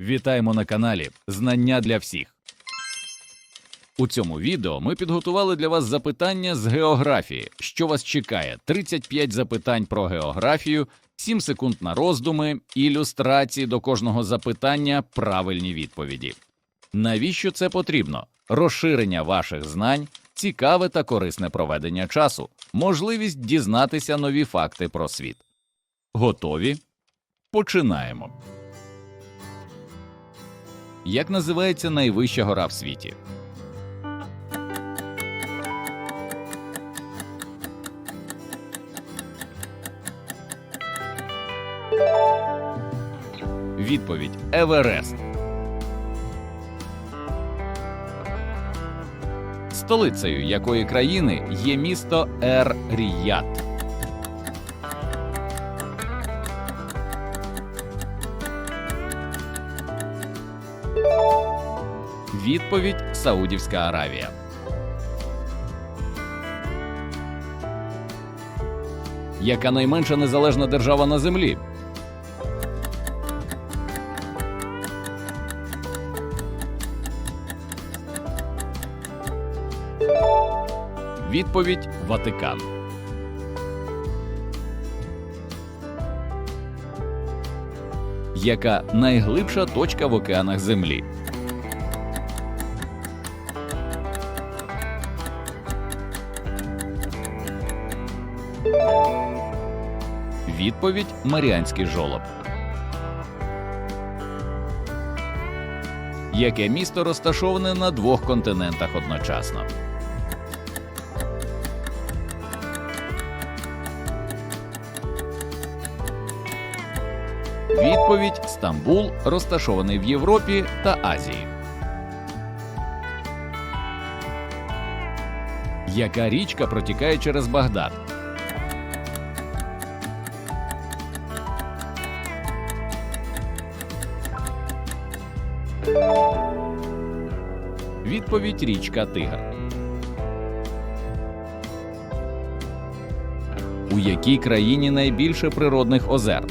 Вітаємо на каналі Знання для всіх. У цьому відео ми підготували для вас запитання з географії. Що вас чекає? 35 запитань про географію, 7 секунд на роздуми, ілюстрації до кожного запитання, правильні відповіді. Навіщо це потрібно? Розширення ваших знань, цікаве та корисне проведення часу, можливість дізнатися нові факти про світ. Готові? Починаємо. Як називається найвища гора в світі? Відповідь Еверест. Столицею якої країни є місто Ер-Ріят? Відповідь Саудівська Аравія. Яка найменша незалежна держава на землі? Відповідь Ватикан. Яка найглибша точка в океанах Землі? Відповідь Маріанський жолоб. Яке місто розташоване на двох континентах одночасно? Відповідь Стамбул розташований в Європі та Азії. Яка річка протікає через Багдад? Відповідь річка Тигр. У якій країні найбільше природних озер?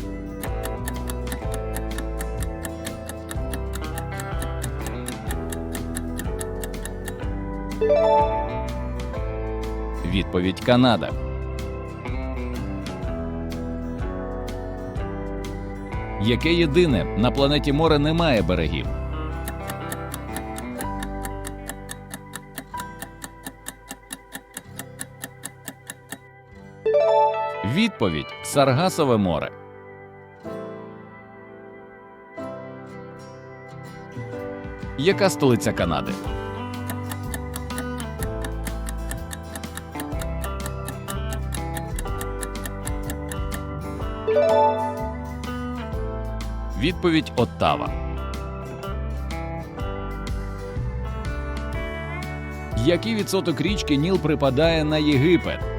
Відповідь Канада. Яке єдине на планеті море не має берегів? Відповідь Саргасове море. Яка столиця Канади? Відповідь Оттава. Який відсоток річки Ніл припадає на Єгипет?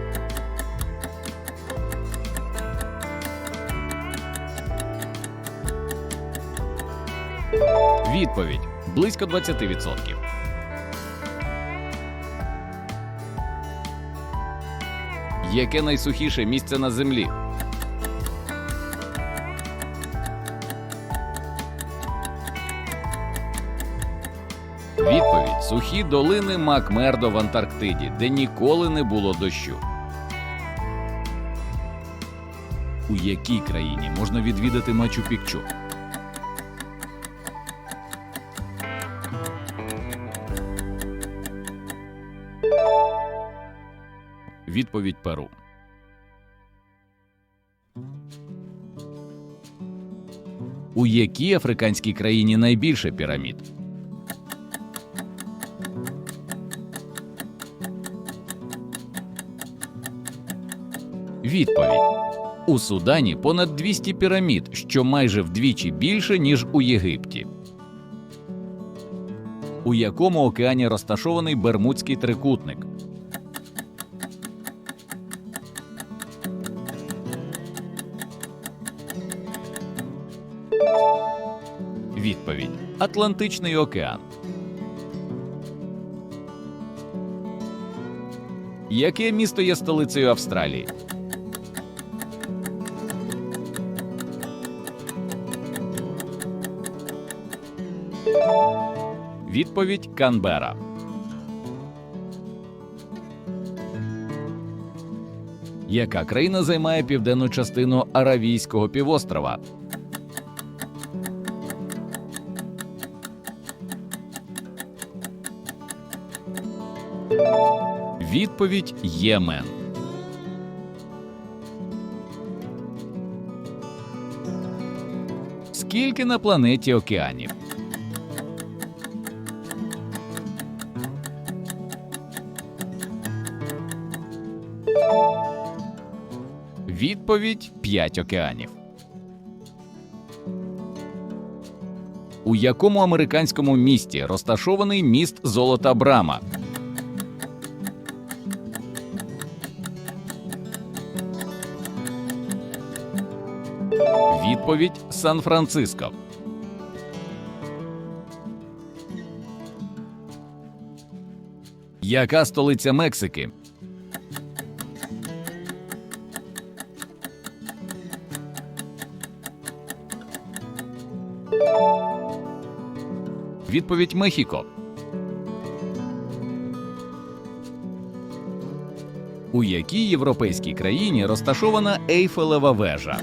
Відповідь близько 20%. Яке найсухіше місце на землі? Відповідь сухі долини Макмердо в Антарктиді, де ніколи не було дощу. У якій країні можна відвідати Мачу Пікчу? Відповідь Перу. У якій африканській країні найбільше пірамід? Відповідь у Судані понад 200 пірамід, що майже вдвічі більше ніж у Єгипті. У якому океані розташований Бермудський трикутник? Атлантичний океан. Яке місто є столицею Австралії? Відповідь Канбера. Яка країна займає південну частину Аравійського півострова? Відповідь Ємен. Скільки на планеті океанів? Відповідь 5 океанів. У якому американському місті розташований міст Золота Брама? Відповідь Сан-Франциско. Яка столиця Мексики? Відповідь Мехіко. У якій європейській країні розташована Ейфелева вежа?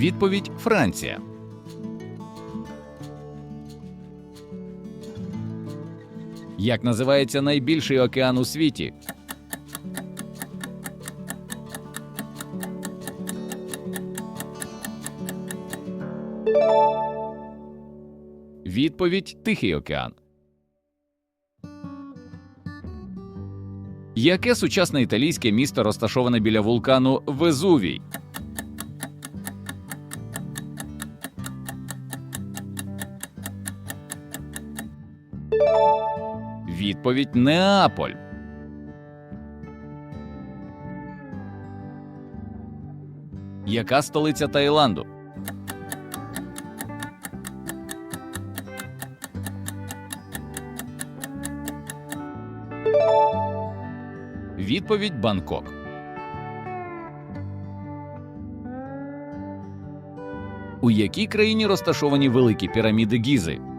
Відповідь Франція. Як називається найбільший океан у світі? Відповідь Тихий океан. Яке сучасне італійське місто розташоване біля вулкану Везувій? Відповідь Неаполь. Яка столиця Таїланду? Відповідь Бангкок. У якій країні розташовані великі піраміди Гізи?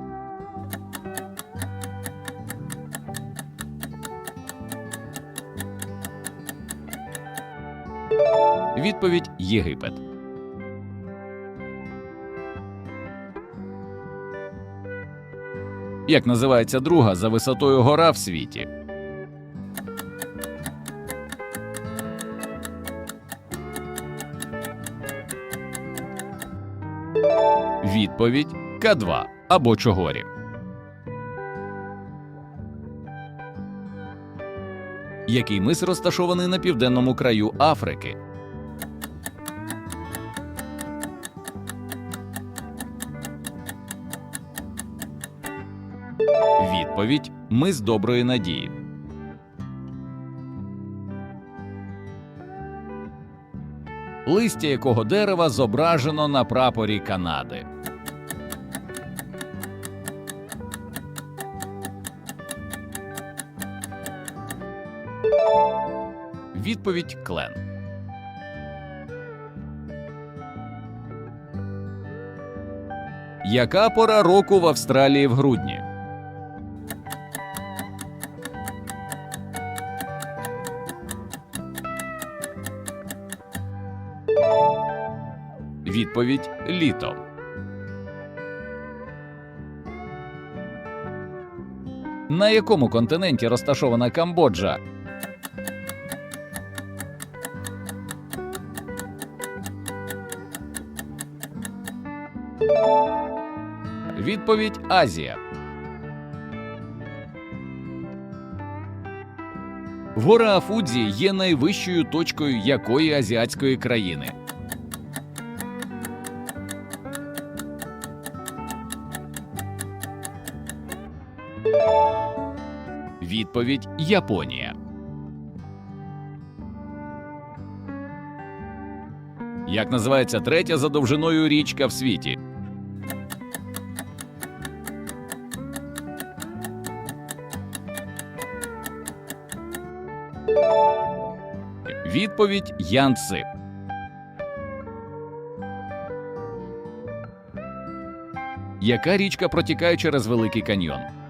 Відповідь Єгипет. Як називається друга за висотою гора в світі? Відповідь К2 або Чогорі. Який мис розташований на південному краю Африки? Відповідь Мис доброї надії. Листя якого дерева зображено на прапорі Канади. Відповідь Клен. Яка пора року в Австралії в грудні? Відповідь літо. На якому континенті розташована Камбоджа? Відповідь Азія. Гора Афудзі є найвищою точкою якої азіатської країни? Відповідь Японія. Як називається третя за довжиною річка в світі? Відповідь Янци. Яка річка протікає через Великий каньйон?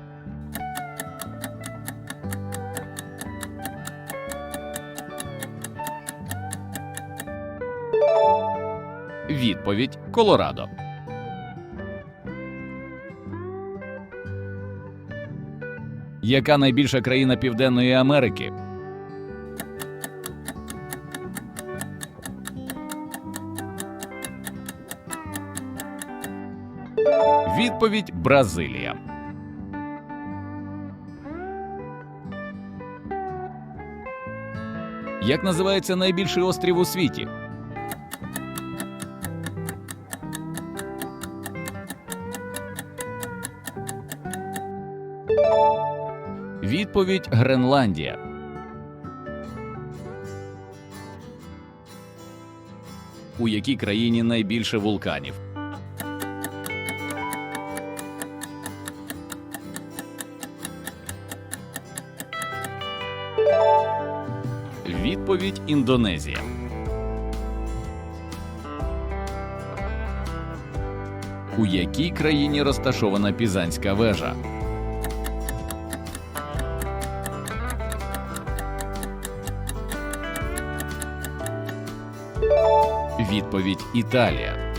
Відповідь Колорадо. Яка найбільша країна Південної Америки? Відповідь Бразилія. Як називається найбільший острів у світі? Відповідь Гренландія. У якій країні найбільше вулканів? Відповідь Індонезія. У якій країні розташована Пізанська вежа? Відповідь Італія.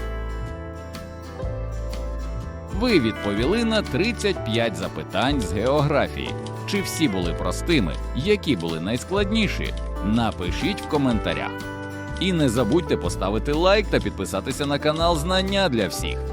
Ви відповіли на 35 запитань з географії. Чи всі були простими? Які були найскладніші? Напишіть в коментарях. І не забудьте поставити лайк та підписатися на канал Знання для всіх.